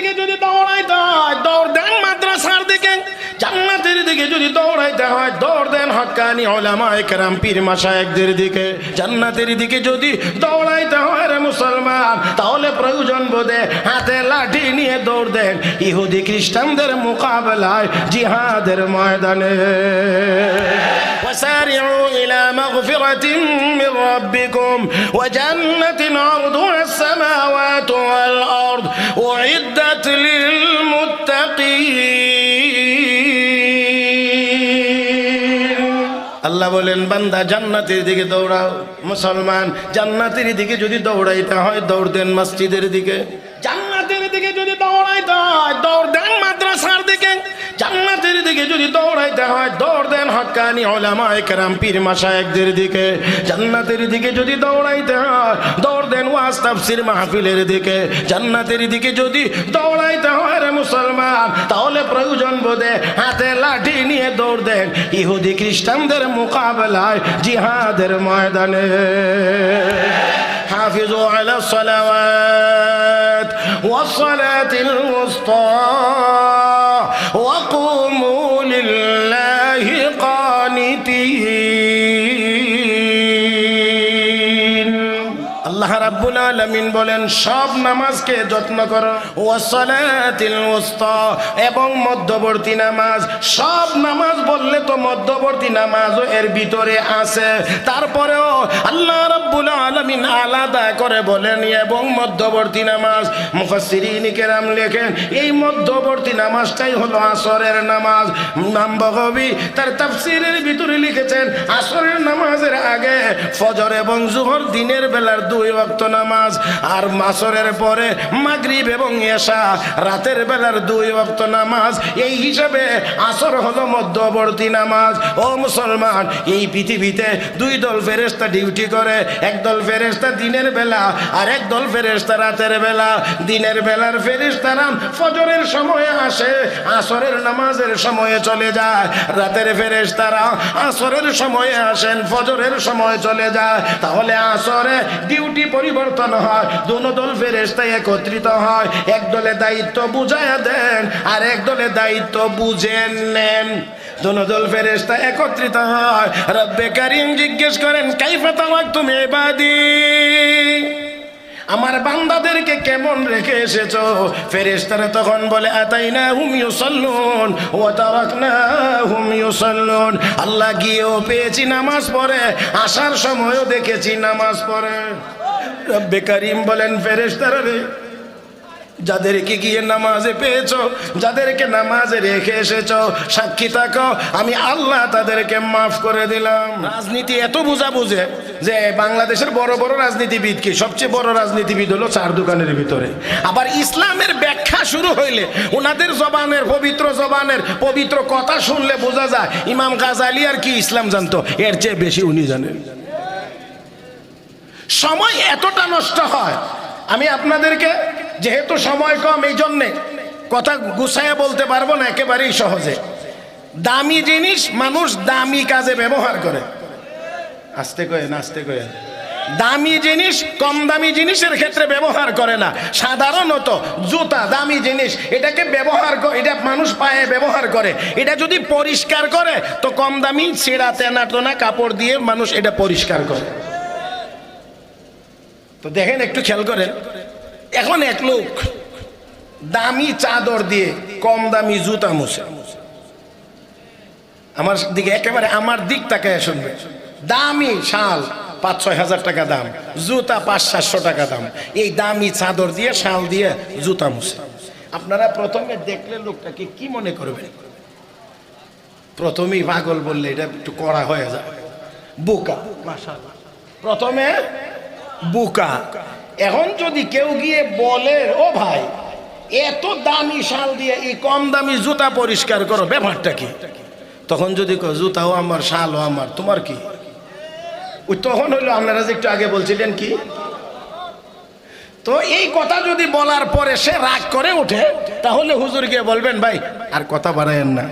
দিকে যদি দৌড়াইতে হয় দৌড় দেন মাদ্রাসার দিকে জান্নাতের দিকে যদি দৌড়াইতে হয় দৌড় দেন হকানি ওলামা একরাম পীর মাশায়েকদের দিকে জান্নাতের দিকে যদি দৌড়াইতে হয় রে মুসলমান তাহলে প্রয়োজন বোধে হাতে লাঠি নিয়ে দৌড় দেন ইহুদি খ্রিস্টানদের মোকাবেলায় জিহাদের ময়দানে وسارعوا إلى مغفرة من ربكم وجنة عرضها السماوات বলেন, বান্দা, জান্নাতের দিকে দৌড়াও। মুসলমান, জান্নাতের দিকে যদি দৌড়াইতে হয়, দৌড় দেন মসজিদের দিকে। জান্নাতের দিকে যদি দৌড়াইতে হয়, দৌড় দেন মাদ্রাসার দিকে। জান্নাতের দিকে যদি দৌড়াইতে হয় দৌড় দেন হকানি ওলামা একরাম পীর মাশায়েকদের দিকে জান্নাতের দিকে যদি দৌড়াইতে হয় দৌড় দেন ওয়াজ তাফসীর মাহফিলের দিকে জান্নাতের দিকে যদি দৌড়াইতে হয় রে মুসলমান তাহলে প্রয়োজন বোধে হাতে লাঠি নিয়ে দৌড় দেন ইহুদি খ্রিস্টানদের মোকাবেলায় জিহাদের ময়দানে حافظوا على الصلوات والصلاة الوسطى وقوموا আলামিন বলেন, সব নামাজকে যত্ন করো। এবং মধ্যবর্তী নামাজ। সব নামাজ বললে তো মধ্যবর্তী নামাজও এর ভিতরে আছে। তারপরেও আল্লাহ রাব্বুল আলামিন আলাদা করে বলেন, এবং মধ্যবর্তী নামাজ। মুফাসসিরিন লেখেন, এই মধ্যবর্তী নামাজটাই হলো আসরের নামাজ। ইমাম বগবী তার তাফসীরের ভিতরে লিখেছেন, আসরের নামাজের আগে ফজর এবং জোহর দিনের বেলার দুই ওয়াক্ত নামাজ। আর মাসরের পরে মাগরিব এবং এশা, রাতের বেলার দুই ওয়াক্ত নামাজ, এই হিসাবে আসর হলো মধ্যবর্তী নামাজ। ও মুসলমান, এই পৃথিবীতে দুই দল ফেরেস্তা ডিউটি করে একদল ফেরেস্তা দিনের বেলা আর একদল ফেরেস্তা রাতের বেলা। দিনের বেলার ফেরেস্তারা ফজরের সময়ে আসে, আসরের নামাজের সময়ে চলে যায়। রাতের ফেরেস্তারা আসরের সময়ে আসেন, ফজরের সময় চলে যায়। তাহলে আসরে ডিউটি পরিবর্তন হয়। দুনো দল ফেরেস্তা একত্রিত হয়। এক দলে দায়িত্ব বুঝাইয়া দেন, আর এক দলে দায়িত্ব বুঝেন নেন। দোনো দল ফেরেস্তা একত্রিত হয়। রব্বে কারিম জিজ্ঞেস করেন, কাইফা তামাক তুমি বাদি আমার বান্দাদেরকে কেমন রেখে এসেছ? ফেরেশতারা তখন বলে আতাই না হুম ইউসাল্লুন ও তারাকনা হুম ইউসাল্লুন। আল্লাহ গিয়েও পেয়েছি নামাজ পড়ে, আসার সময়ও দেখেছি নামাজ পড়ে। বলেন রে, যাদেরকে গিয়ে নামাজে পেয়েছ, যাদেরকে নামাজে রেখে এসেছ, সাক্ষী থাকো, আমি আল্লাহ তাদেরকে মাফ করে দিলাম। রাজনীতি এত বোঝা বুঝে যে বাংলাদেশের বড় বড় রাজনীতিবিদ কি? সবচেয়ে বড় রাজনীতিবিদ হলো চার দোকানের ভিতরে। আবার ইসলামের ব্যাখ্যা শুরু হইলে ওনাদের জবানের, পবিত্র জবানের, পবিত্র কথা শুনলে বোঝা যায়, ইমাম গাজালি আর কি ইসলাম জানতো, এর চেয়ে বেশি উনি জানেন। সময় এতটা নষ্ট হয়। আমি আপনাদেরকে, যেহেতু সময় কম, এই জন্যে কথা গুছাইয়া বলতে পারব না, একেবারেই সহজে। দামি জিনিস মানুষ দামি কাজে ব্যবহার করে। আস্তে কয়ে আস্তে কয়ে। দামি জিনিস কম দামি জিনিসের ক্ষেত্রে ব্যবহার করে না। সাধারণত জুতা, দামি জিনিস, এটাকে ব্যবহার এটা মানুষ পায়ে ব্যবহার করে। এটা যদি পরিষ্কার করে, তো কম দামি ছেঁড়া তেনা টোনা কাপড় দিয়ে মানুষ এটা পরিষ্কার করে। তো দেখেন, একটু খেয়াল করেন, এখন এক লোক দামি চাদর দিয়ে কম দামি জুতা মুছে। আমার দিকে একেবারে আমার দিক তাকায় শুনবে। দামি শাল পাঁচ ছয় হাজার টাকা দাম, জুতা পাঁচ সাতশো টাকা দাম। এই দামি চাদর দিয়ে, শাল দিয়ে জুতা মুছে। আপনারা প্রথমে দেখলে লোকটাকে কি মনে করবেন? প্রথমেই পাগল বললে এটা একটু করা হয়ে যায়। বোকা। প্রথমে বোকা। এখন যদি কেউ গিয়ে বলে, ও ভাই, এত দামি শাল দিয়ে এই কম দামি জুতা পরিষ্কার করো, ব্যাপারটা কি? তখন যদি জুতাও আমার, শালও আমার, তোমার কি? ওই তখন হইল আপনারা যে একটু আগে বলছিলেন কি? তো এই কথা যদি বলার পরে সে রাগ করে ওঠে, তাহলে হুজুর গিয়ে বলবেন, ভাই, আর কথা বাড়ায়েন না।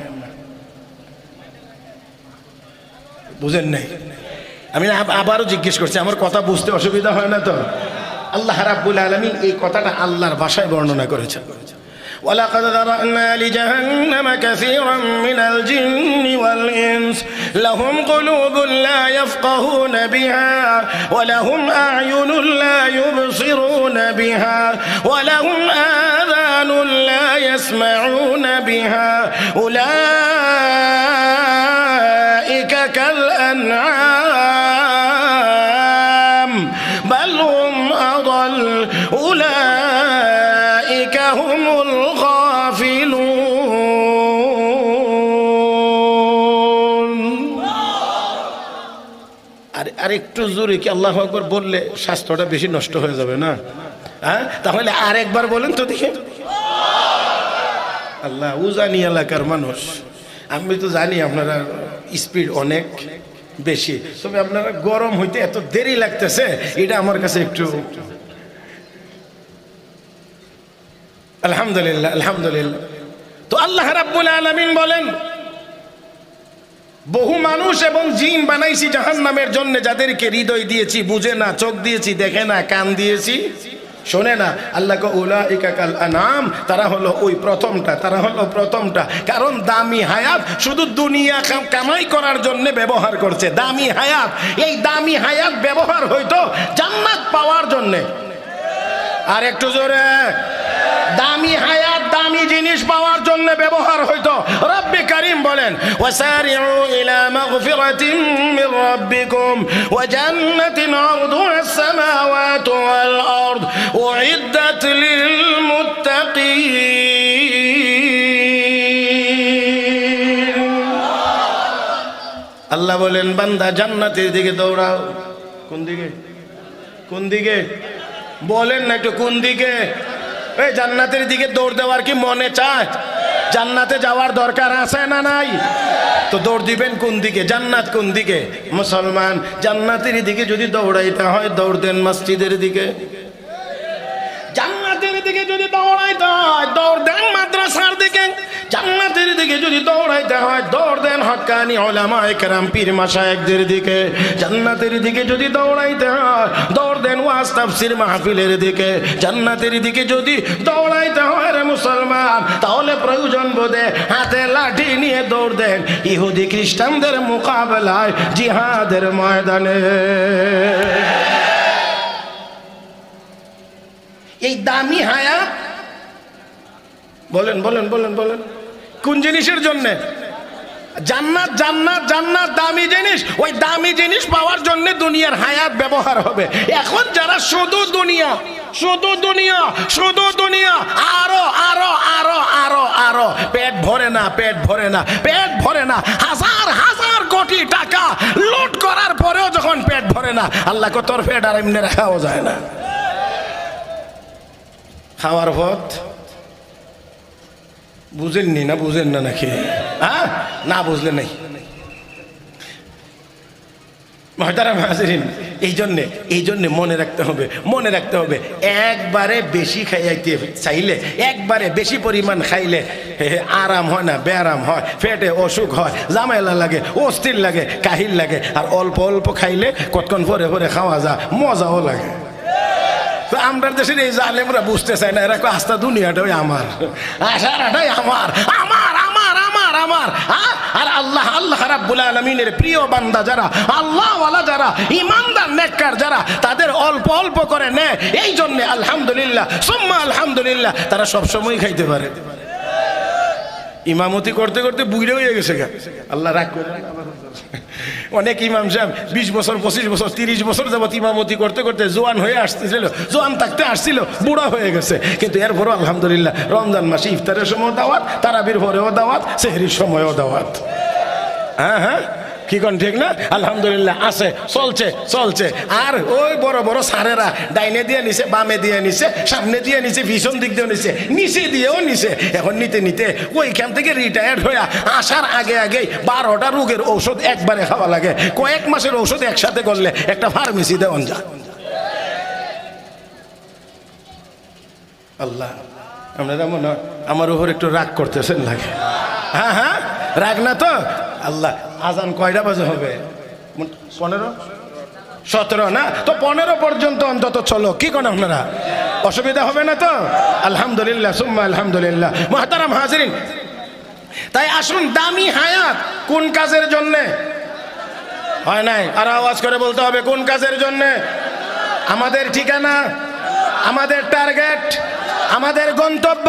বুঝেন নাই? আমি আব- আবারও জিজ্ঞেস করছি আমার কথা বুঝতে অসুবিধা হয় না তো আল্লাহ রাব্বুল আলমিন এই কথাটা আল্লাহর ভাষায় বর্ণনা করেছেন ولقد ذرأنا لجهنم كثيرا من الجن والإنس لهم قلوب لا يفقهون بها ولهم أعين لا يبصرون بها ولهم آذان لا يسمعون بها أولئك আর একটু জোরে কি আল্লাহ আকবর বললে স্বাস্থ্যটা বেশি নষ্ট হয়ে যাবে না? হ্যাঁ? তাহলে আর একবার বলেন তো দেখে। আল্লাহ উজানি এলাকার মানুষ। আমি তো জানি আপনারা স্পিড অনেক বেশি। তবে আপনারা গরম হইতে এত দেরি লাগতেছে, এটা আমার কাছে একটু আলহামদুলিল্লাহ আলহামদুলিল্লাহ। তো আল্লাহ রাব্বুল আলামিন বলেন বহু মানুষ এবং জিন বানাইছি জাহান নামের জন্য, যাদেরকে হৃদয় দিয়েছি, বুঝে না, চোখ দিয়েছি, দেখে না, কান দিয়েছি। শোনে না, আল্লাহ উলা ইকাকাল আনাম। তারা হলো ওই প্রথমটা, তারা হলো প্রথমটা। কারণ দামি হায়াত শুধু দুনিয়া কাম- কামাই করার জন্য ব্যবহার করছে। দামি হায়াত, এই দামি হায়াত ব্যবহার হইতো জান্নাত পাওয়ার জন্যে। আর একটু জোরে। দামি হায়াত, দামি জিনিস পাওয়ার জন্য ব্যবহার হইতো। বলেন আল্লাহ বলেন, বান্দা, জান্নাতের দিকে দৌড়াও। কোন দিকে? কোন দিকে? বলেন না একটু কোন দিকে? এই জান্নাতের দিকে দৌড় দেওয়ার কি মনে চায়? জান্নাতে যাওয়ার দরকার আছে না নাই? তো দৌড় দিবেন কোন দিকে? জান্নাত কোন দিকে? মুসলমান, জান্নাতের দিকে যদি দৌড়াইতে হয়, দৌড় দেন মসজিদের দিকে। জান্নাতের দিকে যদি দৌড়াইতে হয়, দৌড় দেন মাদ্রাসার দিকে। জান্নাতের দিকে যদি দৌড়াইতে হয়, দৌড় দেন হক্কানি ওলামা একরাম, পীর মাশায়েখদের দিকে। জান্নাতের দিকে যদি দৌড়াইতে হয়, দৌড় দেন ওয়াজ তাফসীর মাহফিলের দিকে। জান্নাতের দিকে যদি দৌড়াইতে হয় রে মুসলমান, তাহলে প্রয়োজন বোধে হাতে লাঠি নিয়ে দৌড় দেন। ইহুদি খ্রিস্টানদের মোকাবেলায় জিহাদের ময়দানে। এই দামি হায়াত বলেন বলেন বলেন বলেন। কোন জিনিসের জন্য? জান্নাত জান্নাত জান্নাত, দামি জিনিস। ওই দামি জিনিস পাওয়ার জন্য দুনিয়ার হায়াত ব্যবহার হবে। এখন যারা শুধু দুনিয়া শুধু দুনিয়া শুধু দুনিয়া, আরও আরও আরও আরও আরও। পেট ভরে না, পেট ভরে না, পেট ভরে না। হাজার হাজার কোটি টাকা লুট করার পরেও যখন পেট ভরে না, আল্লাহ তোর পেট আর এমনি রাখাও যায় না। খাওয়ার পথ বুঝেননি না বুঝেন না নাকি? হ্যাঁ না বুঝলে নাই। এই জন্যে এই জন্যে মনে রাখতে হবে, মনে রাখতে হবে, একবারে বেশি খাইয়াইতে চাইলে, একবারে বেশি পরিমাণ খাইলে আরাম হয় না বেআরাম হয় পেটে অসুখ হয় জামেলা লাগে, অস্থির লাগে, কাহিল লাগে, আর অল্প অল্প খাইলে কতক্ষণ পরে পরে খাওয়া যা মজাও লাগে। আমরা দেশের এই জালেমরা বুঝতে চাই না, এরা আস্থা দুনিয়াটাই আমার। আশারাটাই আমার। আমার আমার আমার আমার। হ্যাঁ? আর আল্লাহ আল্লাহ রাব্বুল আলমিনের প্রিয় বান্দা যারা আল্লাহ ওয়ালা যারা, ইমানদার, নেককার যারা, তাদের অল্প অল্প করে নেয়। এই জন্যে আলহামদুলিল্লাহ, সুম্মা আলহামদুলিল্লাহ, তারা সবসময় খাইতে পারে। ইমামতি করতে করতে বুড়ে হয়ে গেছে গা। আল্লাহ রাগ করে। অনেক ইমাম সাহেব বিশ বছর, পঁচিশ বছর, তিরিশ বছর যাবত ইমামতি করতে করতে জোয়ান হয়ে আসতেছিল, জোয়ান থাকতে আসছিল, বুড়া হয়ে গেছে। কিন্তু এরপরও আলহামদুলিল্লাহ রমজান মাসে ইফতারের সময় দাওয়াত, তারাবির ভরেও দাওয়াত, সেহরির সময়ও দাওয়াত। হ্যাঁ হ্যাঁ। কি কোন ঠিক না? আলহামদুলিল্লাহ, আছে, চলছে চলছে। আর ওই বড় বড় সারেরা ডাইনে দিয়ে নিছে, বামে দিয়ে নিছে, সামনে দিয়ে নিছে ভীষণ দিক দিয়ে নিছে, নিচে দিয়েও নিছে। এখন নিতে নিতে ওইখান থেকে রিটায়ার্ড হয়ে আসার আগে আগে বারোটা রোগের ঔষধ একবারে খাওয়া লাগে। কয়েক মাসের ঔষধ একসাথে করলে একটা ফার্মেসি দেওয়ান যা আল্লাহ, আপনারা মনে হয় আমার উপর একটু রাগ করতেছেন লাগে হ্যাঁ হ্যাঁ। রাগ না তো? আল্লাহ আজান কয়টা বাজে হবে? পনেরো? সতেরো না? তো পনেরো পর্যন্ত অন্তত চলো। কি করেন আপনারা? অসুবিধা হবে না তো? আলহামদুলিল্লাহ সুম্মা আলহামদুলিল্লাহ। মহাতারাম হাজরিন। তাই আসুন দামি হায়াত কোন কাজের জন্যে? হয় নাই? আর আওয়াজ করে বলতে হবে কোন কাজের জন্যে? আমাদের ঠিকানা আমাদের টার্গেট আমাদের গন্তব্য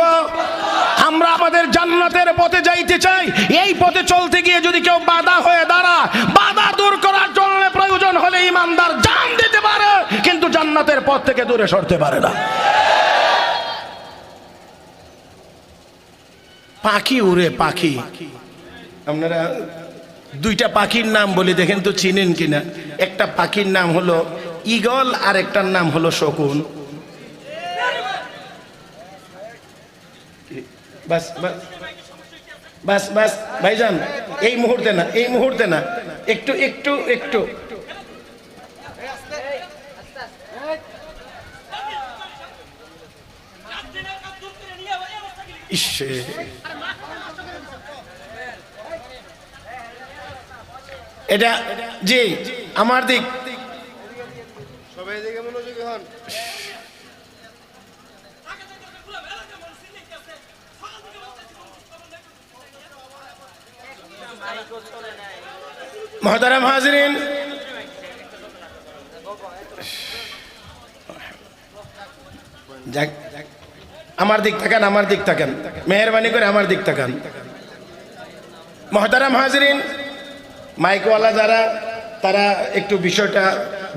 আমরা আমাদের জান্নাতের পথে যাইতে চাই। এই পথে চলতে গিয়ে যদি কেউ বাধা হয়ে দাঁড়া বাধা দূর করার জন্য প্রয়োজন হলে ইমানদার জান দিতে পারে, কিন্তু জান্নাতের পথ থেকে দূরে সরতে পারে না। পাখি উড়ে পাখি। আপনারা দুইটা পাখির নাম বলি, দেখেন তো চিনেন কিনা? একটা পাখির নাম হলো ঈগল আর একটার নাম হলো শকুন। বাস বাস বাস, ভাইজান, এই মুহূর্তে না, এই মুহূর্তে না, একটু একটু একটু। এটা, জি, আমার দিক। সবাই দিকে মনোযোগী হন। মহতারাম হাজরিন। আমার দিক থাকেন আমার দিক থাকেন মেহরবানি করে আমার দিক থাকেন মহতারাম হাজরিন, মাইকওয়ালা যারা, তারা একটু বিষয়টা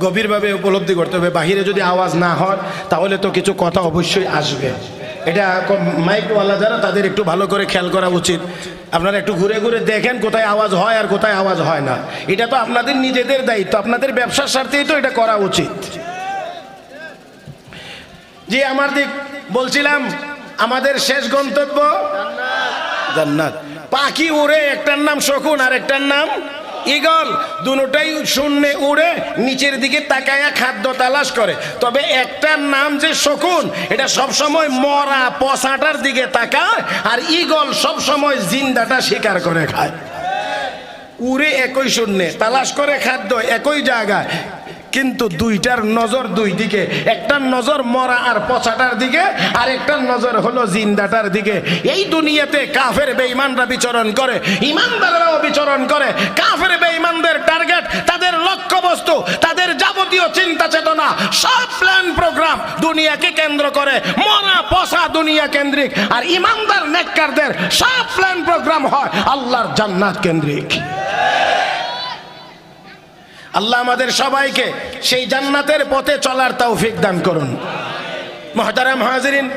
গভীরভাবে উপলব্ধি করতে হবে। বাহিরে যদি আওয়াজ না হয়, তাহলে তো কিছু কথা অবশ্যই আসবে। এটা মাইকওয়ালা যারা, তাদের একটু ভালো করে খেয়াল করা উচিত। আপনারা একটু ঘুরে ঘুরে দেখেন কোথায় আওয়াজ হয় আর কোথায় আওয়াজ হয় না। এটা তো আপনাদের নিজেদের দায়িত্ব, আপনাদের ব্যবসার স্বার্থেই তো এটা করা উচিত। জি, আমার দিক বলছিলাম, আমাদের শেষ গন্তব্য? জান্নাত। পাখি উড়ে, একটার নাম শকুন আর একটার নাম ইগল, দুটাই শূন্যে উড়ে নিচের দিকে তাকায়া খাদ্য তালাশ করে। তবে একটার নাম যে শকুন, এটা সব সময় মরা পচাটার দিকে তাকায় আর ইগল সব সময় জিন্দাটা শিকার করে খায়। উড়ে একই শূন্যে, তালাশ করে খাদ্য একই জায়গায়। কিন্তু দুইটার নজর দুই দিকে। একটার নজর মরা আর পচাটার দিকে, আর একটার নজর হলো জিন্দাটার দিকে। এই দুনিয়াতে কাফের বেঈমানরা বিচরণ করে, ইমানদাররাও বিচরণ করে। কাফের বেঈমানদের টার্গেট তাদের লক্ষ্যবস্তু, তাদের যাবতীয় চিন্তা চেতনা, সব প্ল্যান প্রোগ্রাম দুনিয়াকে কেন্দ্র করে। মরা, পচা দুনিয়া কেন্দ্রিক, আর ইমানদার নেককারদের সব প্ল্যান প্রোগ্রাম হয় আল্লাহর জান্নাত কেন্দ্রিক। আল্লাহ আমাদের সবাইকে সেই জান্নাতের পথে চলার তৌফিক দান করুন। মহতারাম হাজিরিন,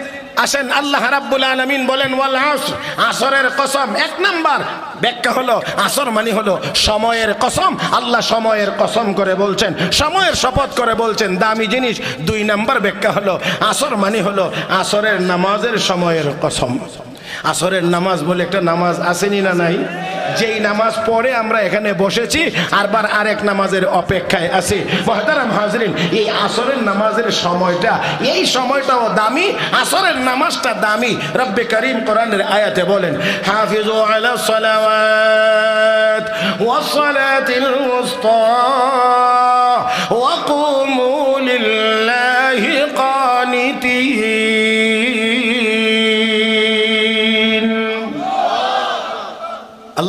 আসেন আল্লাহ রাব্বুল আলামিন বলেন, ওয়াল আসর, আসরের কসম। এক নাম্বার ব্যাখ্যা হলো, আসর মানে হলো সময়ের কসম। আল্লাহ সময়ের কসম করে বলছেন, সময়ের শপথ করে বলছেন। দামি জিনিস। দুই নাম্বার ব্যাখ্যা হলো, আসর মানে হলো আসরের নামাজের সময়ের কসম। আসরের নামাজ বলে একটা নামাজ আসেনি না নাই? যেই নামাজ পড়ে আমরা এখানে বসেছি, আরবার আরেক নামাজের অপেক্ষায় আছি। মহতারাম হাজরিন, এই আসরের নামাজের সময়টা, এই সময়টাও দামি, আসরের নামাজটা দামি। রব্বে করিম কোরআনের আয়াতে বলেন, হাফিজ আলা ওয়াসসালাতিল উসতা ওয়াকুমু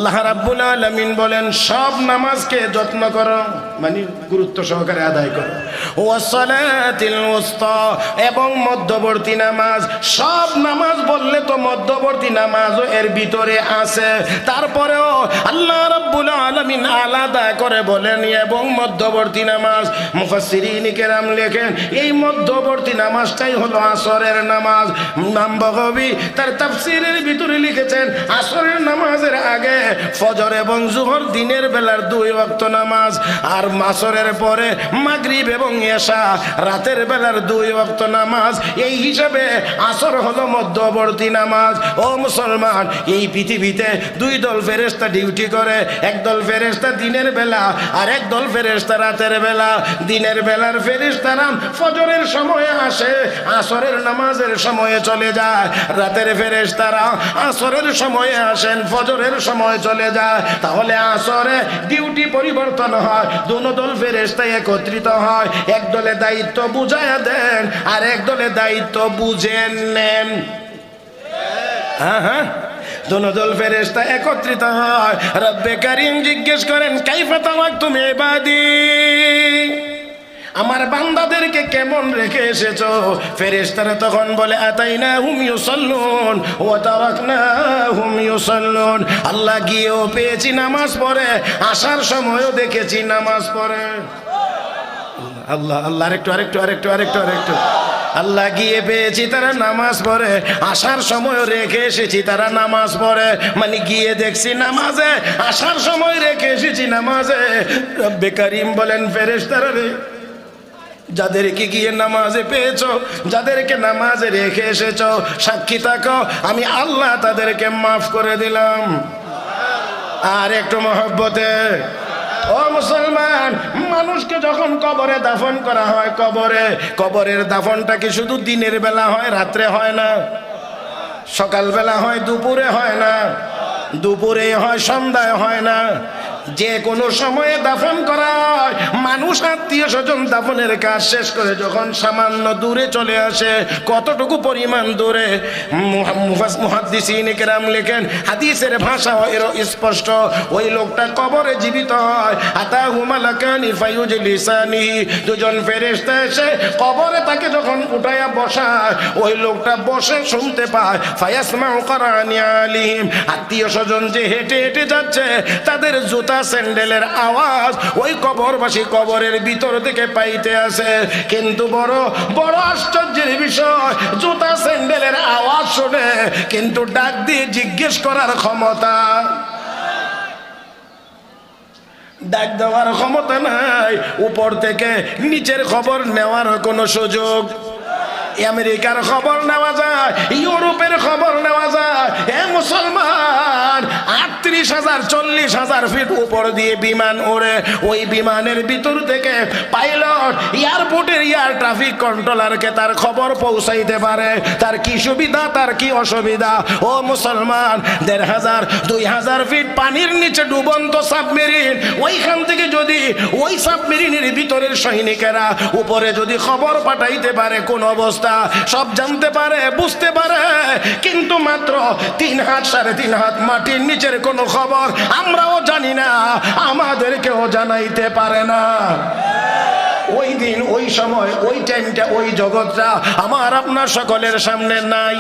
আল্লাহ রাব্বুল আলামিন বলেন, সব নামাজকে যত্ন করো মানে গুরুত্ব সহকারে আদায় করো। উসতা এবং মধ্যবর্তী নামাজ, সব নামাজ বললে তো মধ্যবর্তী নামাজও এর ভিতরে আছে। তারপরেও আল্লাহ রাব্বুল আলামিন আলাদা করে বলেন, এবং মধ্যবর্তী নামাজ, মুফাসসিরিন কেরাম লেখেন, এই মধ্যবর্তী নামাজটাই হলো আসরের নামাজ। নাম বগবি তার তাফসিরের ভিতরে লিখেছেন, আসরের নামাজের আগে ফজর এবং জোহর দিনের বেলার দুই ওয়াক্ত নামাজ, আর মাসরের পরে মাগরিব এবং এশা, রাতের বেলার দুই ওয়াক্ত নামাজ, এই হিসাবে আসর হলো মধ্যবর্তী নামাজ। ও মুসলমান, এই পৃথিবীতে দুই দল ফেরেস্তা ডিউটি করে একদল ফেরেস্তা দিনের বেলা, আর একদল ফেরেস্তা রাতের বেলা। দিনের বেলার ফেরেস্তারা ফজরের সময়ে আসে, আসরের নামাজের সময়ে চলে যায়। রাতের ফেরেস্তারা আসরের সময়ে আসেন, ফজরের সময় চলে যায়, তাহলে আসরে ডিউটি পরিবর্তন হয়। দুনো দল ফেরেস্তা একত্রিত হয়। এক দলে দায়িত্ব বুঝাইয়া দেন, আর এক দলে দায়িত্ব বুঝে নেন। হ্যাঁ হ্যাঁ। দোনো দল ফেরেস্তা একত্রিত হয়। রব্বে কারিম জিজ্ঞেস করেন, কাইফা তামাক তুমি এবাদি? আমার বান্দাদেরকে কেমন রেখে এসেছ? ফেরেশতারা তখন বলে আতাই না হুমিও হুম ও ওয়া তারাকনা হুম ইউসাল্লুন। আল্লাহ গিয়েও পেয়েছি নামাজ পড়ে, আসার সময়ও দেখেছি নামাজ পড়ে। আল্লাহ আল্লাহ, আরেকটু আরেকটু আরেকটু আরেকটু আরেকটু। আল্লাহ গিয়ে পেয়েছি তারা নামাজ পড়ে, আসার সময় রেখে এসেছি তারা নামাজ পড়ে। মানে গিয়ে দেখছি নামাজে, আসার সময় রেখে এসেছি নামাজে। রব্বে কারিম বলেন, ফেরেশতারা রে যাদেরকে গিয়ে নামাজে পেয়েছ, যাদেরকে নামাজে রেখে এসেছ, সাক্ষী থাকো, আমি আল্লাহ তাদেরকে মাফ করে দিলাম। আর একটু মহব্বতে, ও মুসলমান, মানুষকে যখন কবরে দাফন করা হয় কবরে, কবরের দাফনটা কি শুধু দিনের বেলা হয়, রাত্রে হয় না? সকালবেলা হয়, দুপুরে হয় না? দুপুরে হয়, সন্ধ্যায় হয় না? যে কোনো সময়ে দাফন করা হয়। মানুষ আত্মীয় স্বজন দাফনের কাজ শেষ করে যখন সামান্য দূরে চলে আসে, কতটুকু পরিমাণ দূরে? মুহাদ্দিসিন কেরাম লেখেন, হাদিসের ভাষা এর স্পষ্ট, ওই লোকটা কবরে জীবিত হয়। আতা হুমালাকানি লিসানি দুজন ফেরেশতা এসে কবরে তাকে যখন উঠাইয়া বসায়, ওই লোকটা বসে শুনতে পায়। ফায়াসমাউ কারানি আলিম আত্মীয় স্বজন যে হেঁটে হেঁটে যাচ্ছে, তাদের জুতা স্যান্ডেলের আওয়াজ ওই কবরবাসী কবরের ভিতর থেকে পাইতে আসে। কিন্তু বড় বড় আশ্চর্যের বিষয়, জুতা স্যান্ডেলের আওয়াজ শুনে, কিন্তু ডাক দিয়ে জিজ্ঞেস করার ক্ষমতা ডাক দেওয়ার ক্ষমতা নাই। উপর থেকে নিচের খবর নেওয়ার কোনো সুযোগ আমেরিকার খবর নেওয়া যায়, ইউরোপের খবর নেওয়া যায়। এ মুসলমান, আটত্রিশ হাজার, চল্লিশ হাজার ফিট উপর দিয়ে বিমান ওড়ে। ওই বিমানের ভিতর থেকে পাইলট, এয়ারপোর্টের এয়ার ট্রাফিক কন্ট্রোলারকে তার খবর পৌঁছাইতে পারে। তার কি সুবিধা, তার কি অসুবিধা? ও মুসলমান, দেড় হাজার, দুই হাজার ফিট পানির নিচে ডুবন্ত সাবমেরিন। ওইখান থেকে যদি ওই সাবমেরিনের ভিতরের সৈনিকেরা উপরে যদি খবর পাঠাইতে পারে কোন অবস্থা সব জানতে পারে, বুঝতে পারে। কিন্তু মাত্র তিন হাত সাড়ে তিন হাত মাটির নিচের কোনো খবর আমরাও জানি না, আমাদেরকেও জানাইতে পারে না। ওই দিন, ওই সময়, ওই টাইমটা ওই জগৎটা আমার আপনার সকলের সামনে নাই।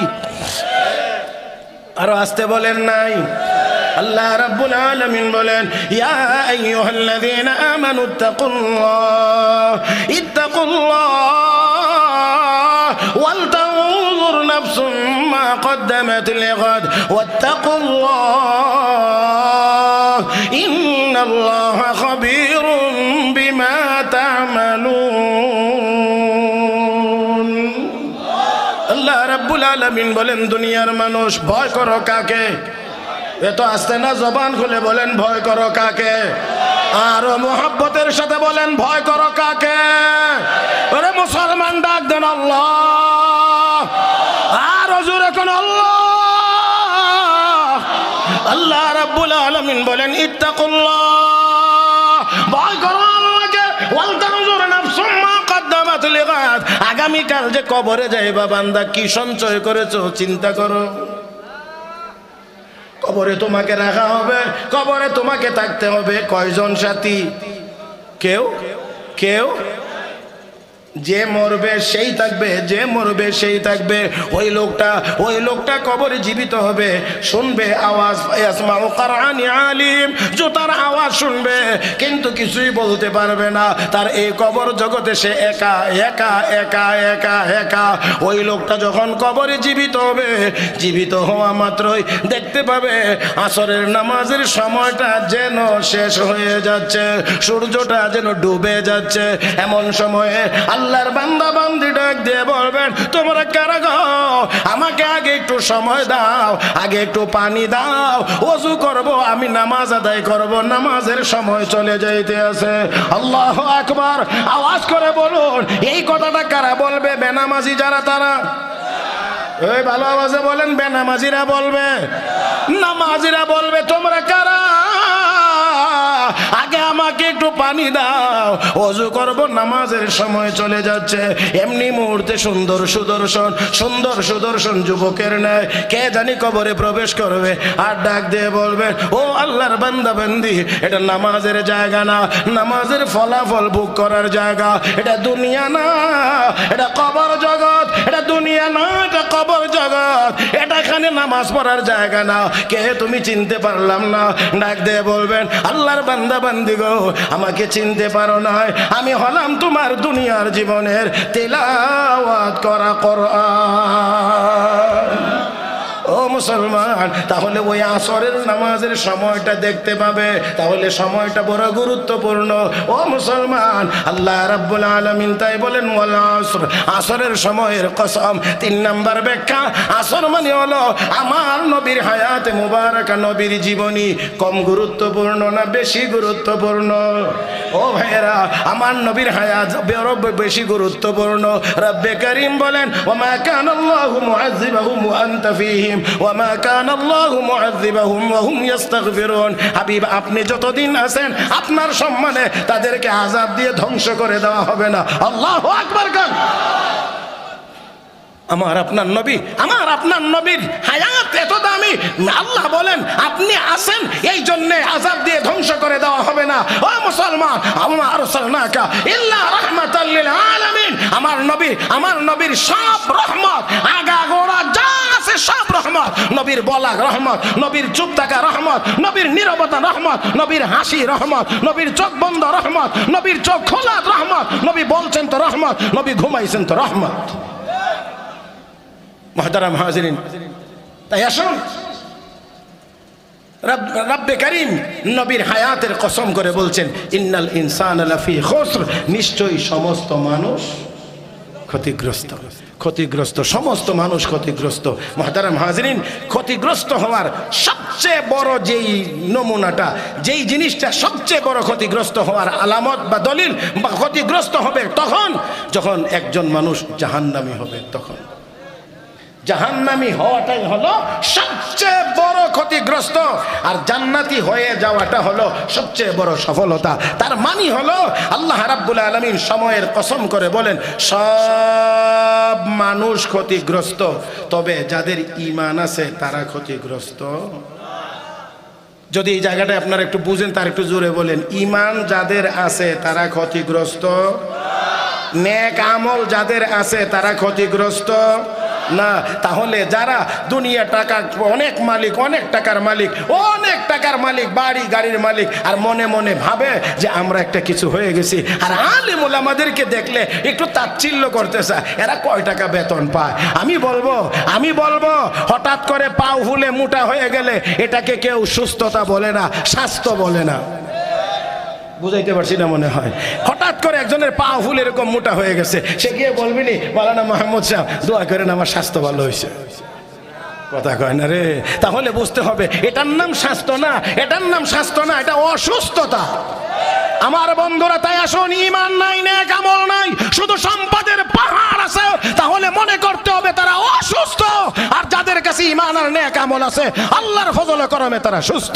আরও আসতে বলেন নাই? আল্লাহ রাব্বুল আলামিন বলেন, ইয়া আইয়ুহাল্লাযীনা আমানু ইত্তাকুল্লাহ ইত্তাকুল্লাহ ওয়াল তানজুর নাফসুম মা قدمت لغد واتقوا الله إن الله خبير بما تعملون আল্লাহ রাব্বুল আলামিন বলেন দুনিয়ার মানুষ ভয় করো কাকে এত আসতে না জবান খুলে বলেন ভয় করো কাকে আরও মোহাব্বতের সাথে বলেন, ভয় করো কাকে? ওরে মুসলমান, ডাক দেন আল্লাহ। আরও জোরে কোন আল্লাহ। আল্লাহ রাব্বুল আলামিন বলেন, ইত্তাকুল্লাহ। ভয় করো আল্লাহকে ওয়াল তানজুর নাফসুম মা কদ্দামাত লিগাদ আগামীকাল যে কবরে যাইবা বান্দা, কি সঞ্চয় করেছ চিন্তা করো। কবরে তোমাকে রাখা হবে কবরে তোমাকে থাকতে হবে। কয়জন সাথী? কেউ? কেউ? যে মরবে সেই থাকবে, যে মরবে সেই থাকবে। ওই লোকটা ওই লোকটা কবরে জীবিত হবে। শুনবে আওয়াজ আলিম। জুতার আওয়াজ শুনবে, কিন্তু কিছুই বলতে পারবে না। তার এই কবর জগতে সে একা একা একা একা একা। ওই লোকটা যখন কবরে জীবিত হবে, জীবিত হওয়া মাত্রই দেখতে পাবে, আসরের নামাজের সময়টা যেন শেষ হয়ে যাচ্ছে, সূর্যটা যেন ডুবে যাচ্ছে। এমন সময়ে আল্লাহ আল্লাহর বান্দা বান্দি ডাক দিয়ে বলবেন, তোমরা কারা গো? আমাকে আগে একটু সময় দাও, আগে একটু পানি দাও ওযু করব, আমি নামাজ আদায় করব, নামাজের সময় চলে যাইতে আছে। আল্লাহ আকবার। আওয়াজ করে বলুন, এই কথাটা কারা বলবে? বেনামাজি যারা তারা? এই ভালো আওয়াজে বলেন, বেনামাজিরা বলবে। নামাজিরা বলবে, তোমরা কারা? আগে আমাকে একটু পানি দাও। অজু করব, নামাজের সময় চলে যাচ্ছে। এমনি মুহূর্তে সুন্দর সুদর্শন সুন্দর সুদর্শন যুবকের ন্যায়। কে জানি কবরে প্রবেশ করবে আর ডাক দিয়ে বলবে, ও আল্লাহর বান্দা বান্দি এটা নামাজের জায়গা না। নামাজের ফলাফল ভোগ করার জায়গা। এটা দুনিয়া না, এটা কবর জগৎ। এটা দুনিয়া না, এটা কবর জগৎ। এটা এখানে নামাজ পড়ার জায়গা না। কে তুমি চিনতে পারলাম না? ডাক দিয়ে বলবেন, আল্লাহর বান্দা বান্দি গো, আমাকে চিনতে পারো নাই। আমি হলাম তোমার দুনিয়ার জীবনের তেলাওয়াত করা ও মুসলমান, তাহলে ওই আসরের নামাজের সময়টা দেখতে পাবে। তাহলে সময়টা বড় গুরুত্বপূর্ণ। ও মুসলমান, আল্লাহ রাব্বুল আলামিন তাই বলেন, ওয়াল আসর। আসরের সময়ের কসম, তিন নাম্বার ব্যাখ্যা। আসর মানে হলো আমার নবীর হায়াতে, মুবারকা নবীর জীবনী। কম গুরুত্বপূর্ণ না বেশি গুরুত্বপূর্ণ? ও ভাইয়েরা, আমার নবীর হায়াত বড় বেশি গুরুত্বপূর্ণ। রব্বে করিম বলেন ওমা কান আল্লাহু মুআযযিবাহুম ওয়া আনতা ফীহিম। ওমা কান আল্লাহু মুআযযিবাহুম ওয়া হুম ইস্তাগফিরুন হাবিব, আপনি যতদিন আছেন, আপনার সম্মানে তাদেরকে আযাব দিয়ে ধ্বংস করে দেওয়া হবে না। আল্লাহু আকবার কান আমার আপনার নবী, আমার আপনার নবীর হায়াত এত দামি। আল্লাহ বলেন, আপনি আসেন এই জন্য আজাব দিয়ে ধ্বংস করে দেওয়া হবে না। ও মুসলমান আমার আরসালনাকা ইল্লা রাহমাতাল লিল আলামিন। আমার নবী, আমার নবীর সব রহমত, আগা গোড়া যা সব রহমত, নবীর বলা রহমত, নবীর চুপ থাকা রহমত, নবীর নীরবতা রহমত, নবীর হাসি রহমত, নবীর চোখ বন্ধ রহমত, নবীর চোখ খোলা রহমত, নবী বলছেন তো রহমত, নবী ঘুমাইছেন তো রহমত। মহতারাম হাজরিন, তাই আসুন। রব- রব্বে করিম নবীর হায়াতের কসম করে বলছেন, ইন্নাল ইনসান নিশ্চয়ই সমস্ত মানুষ ক্ষতিগ্রস্ত। ক্ষতিগ্রস্ত, সমস্ত মানুষ ক্ষতিগ্রস্ত। মহাতারা হাজরিন, ক্ষতিগ্রস্ত হওয়ার সবচেয়ে বড় যেই নমুনাটা, যেই জিনিসটা সবচেয়ে বড় ক্ষতিগ্রস্ত হওয়ার আলামত বা দলিল বা ক্ষতিগ্রস্ত হবে তখন, যখন একজন মানুষ জাহান্নামি হবে, তখন। জাহান্নামি হওয়াটাই হলো সবচেয়ে বড় ক্ষতিগ্রস্ত। আর জান্নাতি হয়ে যাওয়াটা হলো সবচেয়ে বড় সফলতা। তার মানি হলো আল্লাহ রাব্বুল আলমিন সময়ের কসম করে বলেন, সব মানুষ ক্ষতিগ্রস্ত, তবে যাদের ইমান আছে তারা ক্ষতিগ্রস্ত। যদি এই জায়গাটা আপনারা একটু বুঝেন, তার একটু জোরে বলেন ইমান যাদের আছে তারা ক্ষতিগ্রস্ত, নেক আমল যাদের আছে তারা ক্ষতিগ্রস্ত। না, তাহলে যারা দুনিয়া টাকা, অনেক মালিক, অনেক টাকার মালিক, অনেক টাকার মালিক, বাড়ি, গাড়ির মালিক, আর মনে মনে ভাবে যে আমরা একটা কিছু হয়ে গেছি। আর আলিমুল আমাদেরকে দেখলে একটু তাচ্ছিল্য করতে চায়। এরা কয় টাকা বেতন পায়? আমি বলব আমি বলব, হঠাৎ করে পাও ফুলে মোটা হয়ে গেলে এটাকে কেউ সুস্থতা বলে না, স্বাস্থ্য বলে না। বুঝাইতে পারছি না মনে হয়। হঠাৎ করে একজনের পা ফুল এরকম মোটা হয়ে গেছে। সে গিয়ে বলবি নি মালানা মোহাম্মদ সাহেব, দোয়া করেন, আমার স্বাস্থ্য ভালো হয়েছে। কথা কয় না রে। তাহলে বুঝতে হবে, এটার নাম স্বাস্থ্য না, এটার নাম স্বাস্থ্য না, এটা অসুস্থতা। আমার বন্ধুরা, তাই আসুন ইমান নাই নে কামল নাই, শুধু সম্পদের পাহাড় আছে, তাহলে মনে করতে হবে তারা অসুস্থ। আর যাদের কাছে ইমান আর নে কামল আছে, আল্লাহর ফজল করমে তারা সুস্থ।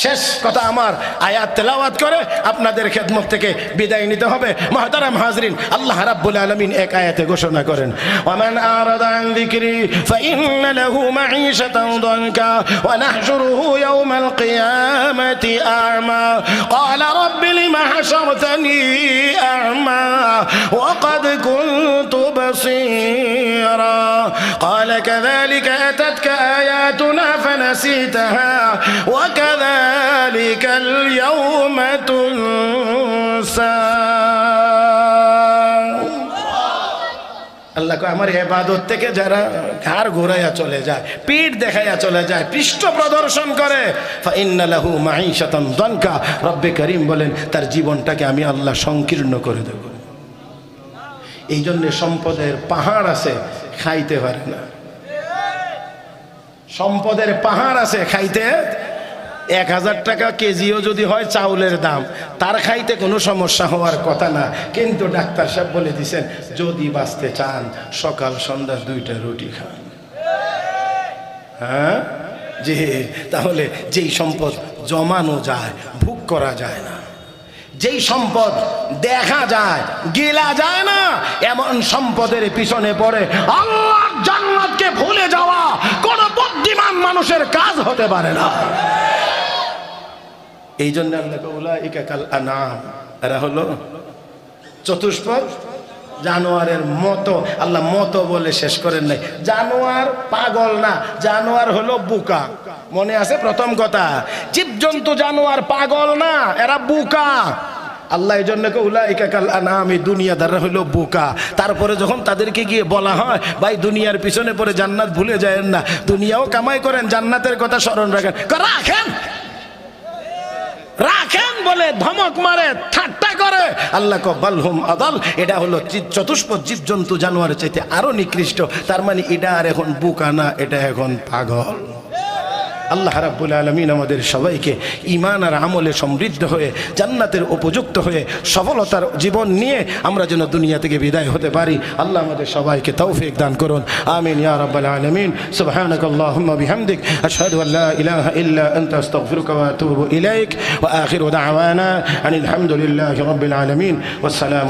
শেষ কথা আমার আয়াত তেলাওয়াত করে আপনাদের খেদমত থেকে বিদায় নিতে হবে মহতারাম হাজরিন আল্লাহ রাব্বুল আলামিন এক আয়াতে ঘোষণা করেন ওমান আরাদা আন যিকরি ফাইন্না লাহু মাঈশাতান দানকা ওয়া নাহশুরুহু ইয়াওমাল কিয়ামাতি আ'মা ক্বালা রাব্বি লিমা হাশারতানি আ'মা ওয়া ক্বাদ কুনতু বাসীরা قال كذلك أتتك آياتنا فنسيتها وكذلك اليوم تنسى আল্লাহ কয়, আমার এবাদত থেকে যারা ঘাড় ঘুরাইয়া চলে যায় পিঠ দেখাইয়া চলে যায় পৃষ্ঠ প্রদর্শন করে ফাইন্নালাহু মাঈশাতান দনকা রব্বে করিম বলেন তার জীবনটাকে আমি আল্লাহ সংকীর্ণ করে দেব এই জন্যে সম্পদের পাহাড় আছে খাইতে পারে না সম্পদের পাহাড় আছে খাইতে এক হাজার টাকা কেজিও যদি হয় চাউলের দাম, তার খাইতে কোনো সমস্যা হওয়ার কথা না। কিন্তু ডাক্তার সাহেব বলে দিছেন, যদি বাঁচতে চান, সকাল সন্ধ্যা দুইটা রুটি খান। হ্যাঁ? যে, তাহলে যেই সম্পদ জমানো যায়, ভোগ করা যায় না। যেই সম্পদ দেখা যায়, গেলা যায় না, এমন সম্পদের পিছনে পড়ে আল্লাহ জান্নাতকে ভুলে যাওয়া কোনো বুদ্ধিমান মানুষের কাজ হতে পারে না। এই জন্য আনাম এরা হলো চতুষ্পদ, জানোয়ারের মতো। আল্লাহ মতো বলে শেষ করেন নাই। জানোয়ার পাগল না, জানোয়ার হলো বুকা। মনে আছে প্রথম কথা? জীবজন্তু, জানোয়ার পাগল না, এরা বুকা। আল্লাহ এই জন্য ইকাকাল আনামি দুনিয়াদাররা হইল বোকা। তারপরে যখন তাদেরকে গিয়ে বলা হয়, ভাই, দুনিয়ার পিছনে পরে জান্নাত ভুলে যায় না। দুনিয়াও কামাই করেন, জান্নাতের কথা স্মরণ রাখেন। রাখেন! রাখেন বলে ধমক মারে, ঠাট্টা করে। আল্লাহ কব্বালহুম আদাল। এটা হলো চতুষ্প জীবজন্তু জানোয়ারের চাইতে আরও নিকৃষ্ট। তার মানে এটা আর এখন বুকা না, এটা এখন পাগল। আল্লাহ রাব্বুল আলমিন আমাদের সবাইকে ইমান আর আমলে সমৃদ্ধ হয়ে জান্নাতের উপযুক্ত হয়ে সফলতার জীবন নিয়ে আমরা যেন দুনিয়া থেকে বিদায় হতে পারি। আল্লাহ আমাদের সবাইকে তৌফিক দান করুন। আমিন, ইয়া রাব্বাল আলামিন। ওয়া আতুবু ইলাইক। ওয়া আখিরু দাওয়ানা আনিল হামদুলিল্লাহি রাব্বিল আলামিন। ওয়াসসালামু